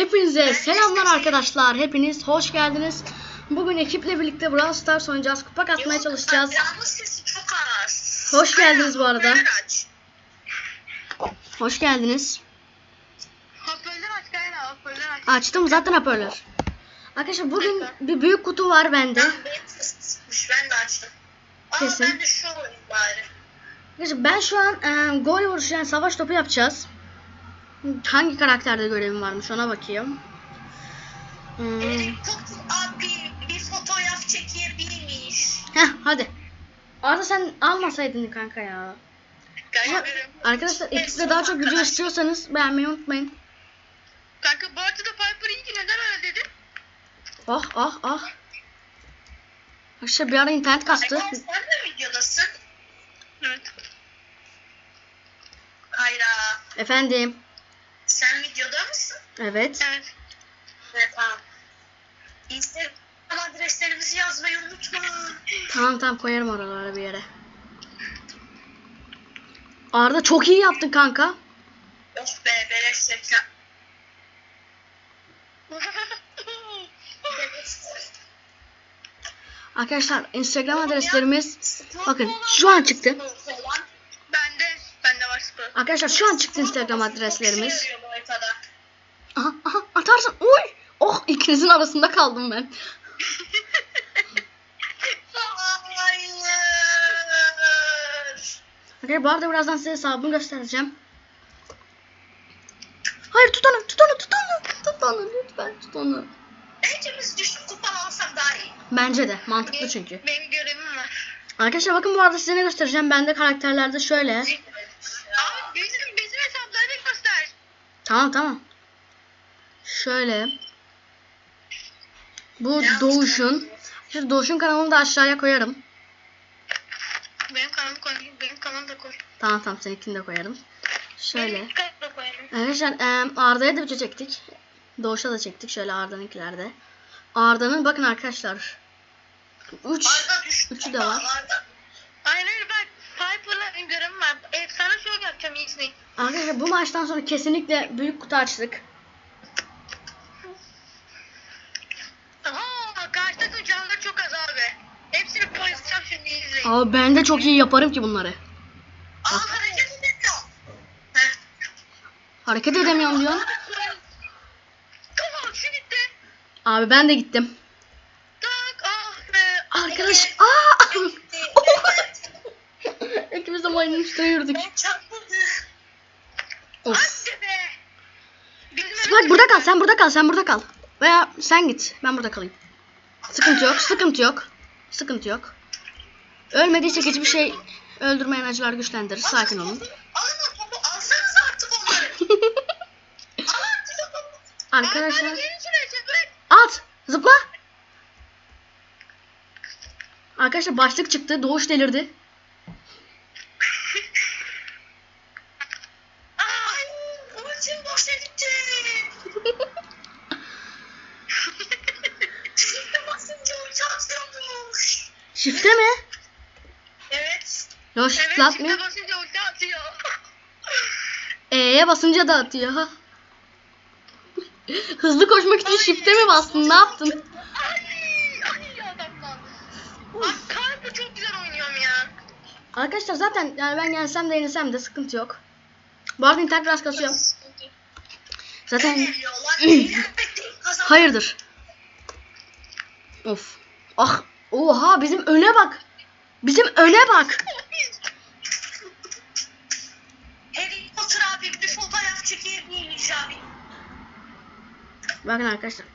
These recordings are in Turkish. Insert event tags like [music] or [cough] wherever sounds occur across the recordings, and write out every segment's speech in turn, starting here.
Hepinize selamlar arkadaşlar. Hepiniz hoş geldiniz. Bugün ekiple birlikte Brawl Stars oynayacağız. Kupa katmaya çalışacağız. Yalnız sesi çok az. Hoş geldiniz bu arada. Hoş geldiniz. Hoparlör aç Kayra hoparlör aç. Açtım zaten hoparlör. Arkadaşlar bugün bir büyük kutu var bende. Ben benim de açtım. Kesin. ben de şu olayım bari. Arkadaşlar ben şu an e, gol vuruşu yani savaş topu yapacağız. Hangi karakterde görevim varmış ona bakayım. Hmm. Erik Kutu abi bir fotoğraf çekebilmiş. Heh hadi. Arda sen almasaydın kanka ya. Kayra Arkadaşlar ekiple daha çok video istiyorsanız beğenmeyi unutmayın. Kanka bu arada Piper Inc. neden öyle dedin? Ah ah ah. Arkadaşlar bir ara internet kastı. Kayra sen de videodasın. Evet. Kayra Efendim. Sen videoda mısın? Evet. Evet. Evet tamam. Instagram adreslerimizi yazmayı unutma. Tamam tamam koyarım oralara bir yere. Arda çok iyi yaptın kanka. Of be beleş reklam. Arkadaşlar Instagram adreslerimiz bakın şu an çıktı. Bende, bende var. Arkadaşlar şu an çıktı Instagram adreslerimiz. Haritada. Aha, aha atarsın. Uy! Oh ikinizin arasında kaldım ben. [laughs] Hayır. Bu arada birazdan size hesabımı göstereceğim. Hayır tut onu tut onu tut onu. Tut onu lütfen tut onu. Bence biz düşük kupa alsak daha iyi. Bence de mantıklı çünkü. Benim görevim var. Arkadaşlar bakın bu arada size ne göstereceğim. Bende karakterlerde şöyle. Abi bizim, bizim hesapları göster. Tamam tamam. Şöyle. Bu Ne Doğuş'un. Şu Doğuş'un kanalını da aşağıya koyarım. Benim kanalımı koy. Benim kanalımı da koy. Tamam tamam seninkini de koyarım. Şöyle. Arkadaşlar em, Arda'ya da video çektik. Doğuş'a da çektik. Şöyle Arda'nınkilerde. Arda'nın bakın arkadaşlar. 3 Arda düştü. Üçü de var. Arda. Aynen bak. Piper'la görevim var. Yapacağım iyisini. Arkadaşlar bu maçtan sonra kesinlikle büyük kutu açtık. Aha karşı takım canları çok az abi. Hepsini paylaşacağım şimdi izleyin. Abi ben de çok iyi yaparım ki bunları. Aa hareket edemiyor. Heh. Hareket edemiyorum diyorsun. Tamam şu gitti. Abi ben de gittim. Tak ah be. Arkadaş Evet. aa! [laughs] İkimiz de mayının üstüne yürüdük. Ben. Of. Hadi be. Spike burada kal. Sen burada kal. Sen burada kal. Veya sen git. Ben burada kalayım. Sıkıntı yok. Sıkıntı yok. Sıkıntı yok. Ölmediysek hiçbir şey öldürmeyen acılar güçlendirir. Sakin olun. [laughs] Arkadaşlar at. Zıpla. Arkadaşlar başlık çıktı. Doğuş delirdi. Şimdi atmıyor. basınca ulti atıyor. [laughs] E'ye basınca da atıyor. [laughs] Hızlı koşmak için şifte mi bastın? Ne yaptın? Ay, ay adamlar. Ay, Kalbi çok güzel oynuyorum ya. Arkadaşlar zaten yani ben gelsem de yenilsem de sıkıntı yok. Bu arada internet biraz kasıyor. Zaten [clears throat] hayırdır. Of. Ah. Oha bizim öne bak. Bizim öne bak. [laughs] Harry Potter abi bir fotoğraf çekebilmiş abi. Bakın arkadaşlar.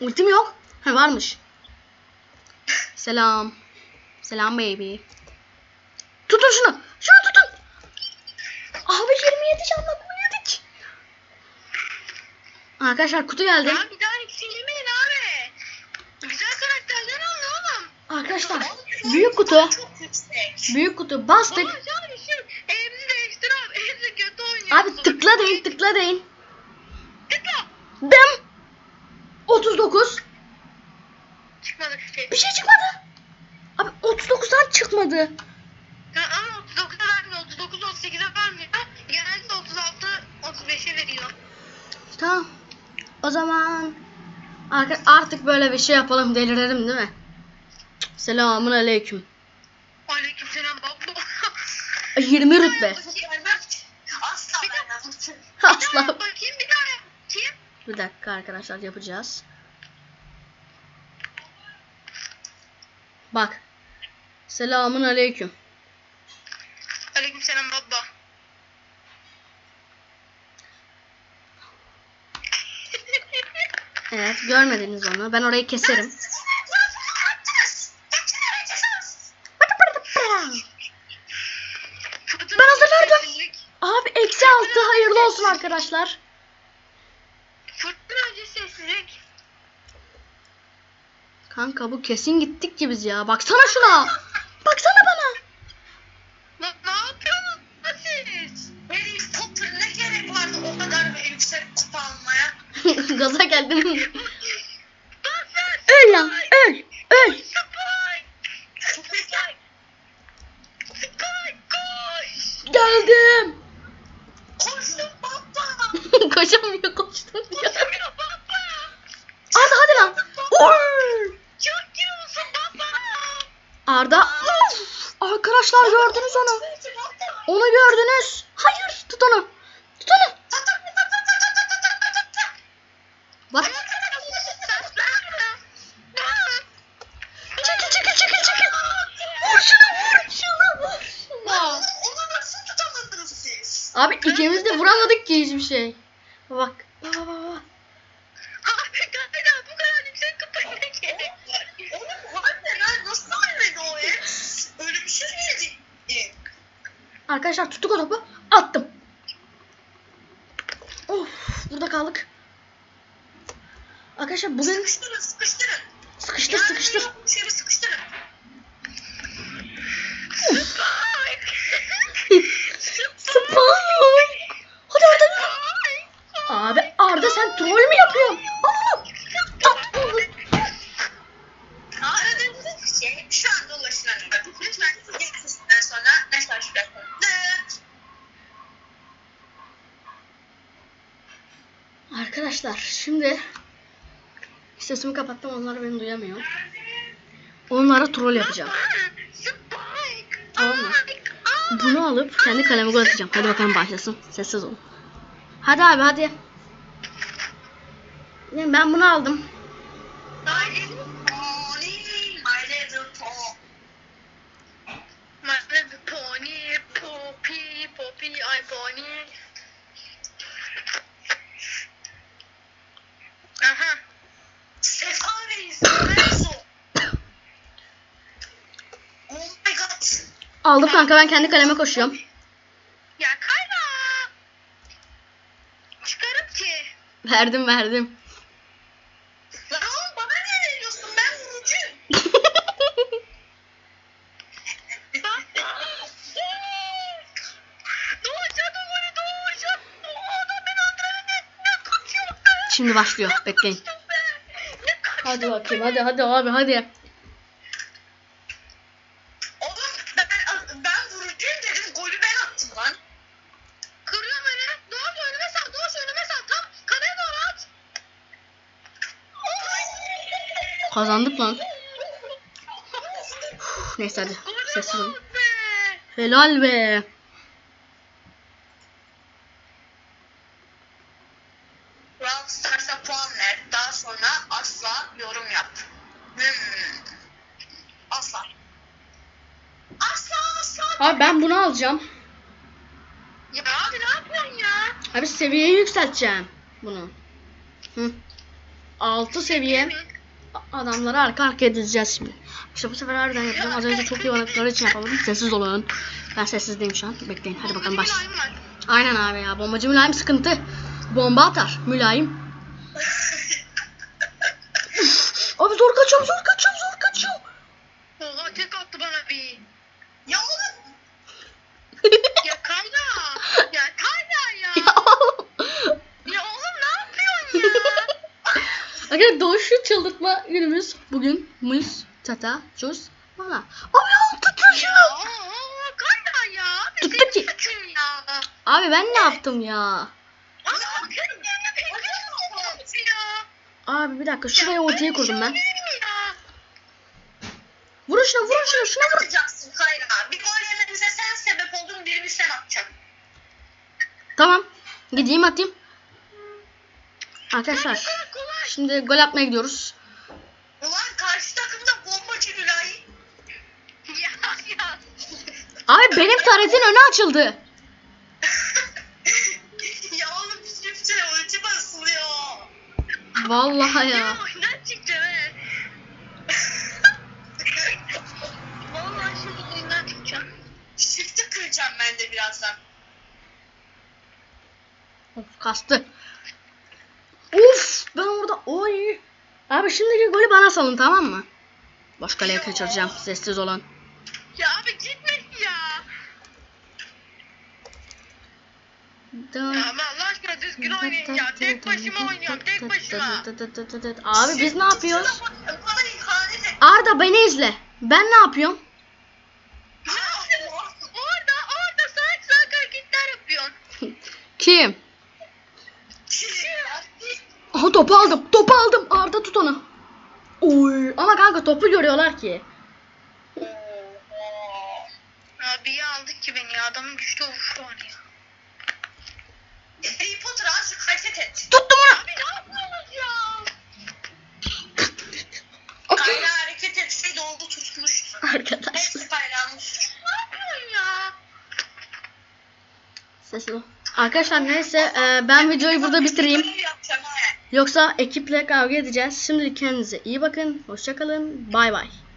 Ultim yok. Ha varmış. Selam. Selam baby. Tutun şunu. Şunu tutun. Abi 27 canla bunu yedik. Arkadaşlar kutu geldi. Ya bir daha silmeyin abi. Güzel karakterler alın oğlum. Arkadaşlar büyük kutu. Büyük kutu bastık. Baba yani şu evimizi değiştir abi. Evimizi kötü oynuyorsun. Abi tıkla deyin tıkla deyin. Tıkla. Dım. 39. Çıkmadı bir şey. Bir şey çıkmadı. Abi 39'dan çıkmadı. Ha, ama 39'a vermiyor. 39 38'e vermiyor. Genelde 36 35'e veriyor. Tamam. O zaman artık böyle bir şey yapalım delirelim değil mi? Selamun aleyküm. Aleykümselam baba. 20 rütbe. Asla vermem. Asla. Bakayım bir daha yapayım. Bir dakika arkadaşlar yapacağız. Bak. Selamun aleyküm. Aleykümselam baba. [laughs] Evet görmediniz onu. Ben orayı keserim. Ben hazırlardım. Abi eksi altı hayırlı olsun arkadaşlar. Kanka bu kesin gittik ki biz ya. Baksana şuna. Baksana bana. Ne? Harry Potter ne gerek vardı o kadar bir yüksek kupa almaya? [laughs] Gaza geldim. Öl lan öl. Öl. Spike. Spike. Spike koş. Geldim. Koştum baba. Koşamıyor koştum diyor. Koşamıyor baba. Arda hadi lan. Oy. Çok yiyorsun baba. Arda. Arkadaşlar gördünüz onu. Onu gördünüz. Hayır tut onu. Tut onu. Bak. Çekil çekil çekil çekil. Vur şunu vur şunu vur şunu. Abi ikimiz de vuramadık ki hiçbir şey. Bak. Bak bak bak. Abi galiba bu kadar yüksek kapıya gerek var. Oğlum anne lan nasıl ölmedi o el? Ölümsüz müydü? Arkadaşlar tuttuk o topu. Attım. Of burada kaldık. Arkadaşlar bugün Sıkıştırın sıkıştırın. sıkıştır Yani sıkıştır Şöyle sıkıştırın. Spike. Hadi Arda. Abi Arda sen troll mü yapıyorsun? Al onu. At onu. Aradığınız şey şu anda ulaşılamıyor. Lütfen ilk sesinden sonra mesaj bırakın. Arkadaşlar şimdi sesimi kapattım onlar beni duyamıyor. Onlara troll yapacağım. Tamam mı? Bunu alıp kendi kaleme gol atacağım. Hadi bakalım başlasın. Sessiz olun. Hadi abi hadi. Ben bunu aldım. My little pony, Poppy, Poppy, ay pony. Aha. Sefa Reis, Lorenzo. Oh my god. Aldım kanka ben kendi kaleme koşuyorum. Ya kayma. Çıkarım ki. Verdim verdim. Lan oğlum bana ne veriyorsun? Ben vurucuyum. [laughs] Doğuşa doğru doğuşa. O adam beni öldürene ne kaçıyor be. Şimdi başlıyor. Bekleyin. Ne kaçtım Hadi bakayım hadi hadi abi hadi. Oğlum ben, ben vurucuyum dedim. Golü ben attım lan. Kırıyor beni. Doğuş önüme sal. Doğuş önüme sal. Tam kaleye doğru at. Kazandık lan. Neyse hadi. Sessiz olun. Helal be. Brawl Stars'a puan ver. Daha sonra asla yorum yap. Hmm. Asla. Asla asla. Abi ben bunu alacağım. Ya abi ne yapıyorsun ya? Abi seviyeyi yükselteceğim bunu. Hı. 6 seviye adamları arka arkaya dizeceğiz şimdi. İşte bu sefer harbiden yapacağım. Az önce çok iyi oynadıkları için yapalım. Sessiz olun. Ben sessizdeyim şu an. Bekleyin. Hadi bakalım baş. Aynen abi ya. Bombacı mülayim sıkıntı. Bomba atar. Mülayim. abi zor kaçıyorum zor kaçıyorum zor kaçıyorum. Oha tek attı bana bir. Ya oğlum. Ya Kayra. Ya Kayra ya. ya oğlum. Ya oğlum ne yapıyorsun ya? Arkadaşlar doğuşu çıldırtma günümüz. Bugün mus, tata, cus, bana. Abi al tutun ya şunu. ooo Kayra ya. Tuttu ki. Abi ben ne yaptım ya? Abi bir dakika şuraya ultiyi kurdum ben. Vurun şuna vurun şuna şuna vurun. Atacaksın Kayra. Bir gol yememize sen sebep oldun birini sen atacaksın. Tamam. Gideyim atayım. Arkadaşlar. Şimdi gol atmaya gidiyoruz. Ulan karşı takımda bombacı Gülay. [laughs] Ya ya. Abi benim taretin önü açıldı. [laughs] ya oğlum çiftçe ulti basılıyor. Vallahi ya. Oyundan. [laughs] Vallahi şimdi oyundan çıkacağım. Shift'i kıracağım ben de birazdan. Of kastı. Uf ben orada oy. Abi şimdiki golü bana salın tamam mı? Boş kaleye kaçıracağım. Sessiz olun. Ya abi gitmesin ya. Ya ama Allah aşkına düzgün oynayın ya. Tek başıma oynuyorum. Tek başıma. Abi biz ne yapıyoruz? Arda beni izle. Ben ne yapıyorum? Orada orada salak salak hareketler yapıyorsun. [laughs] Kim? Aha topu aldım. Topu aldım. Arda tut onu. Oy. Ama kanka topu görüyorlar ki. Abi iyi aldık ki beni ya. Adamın güçlü vuruşu var ya. Harry Potter azıcık hareket et. Tuttum onu. Abi ne yapıyorsunuz ya? Kayra hareket etseydi oldu tutmuş. Arkadaşlar. Hepsi suçu. Ne yapıyorsun ya? Sessiz ol. Arkadaşlar neyse e, ben videoyu burada bitireyim. Yoksa ekiple kavga edeceğiz. Şimdilik kendinize iyi bakın. Hoşçakalın. Bay bay.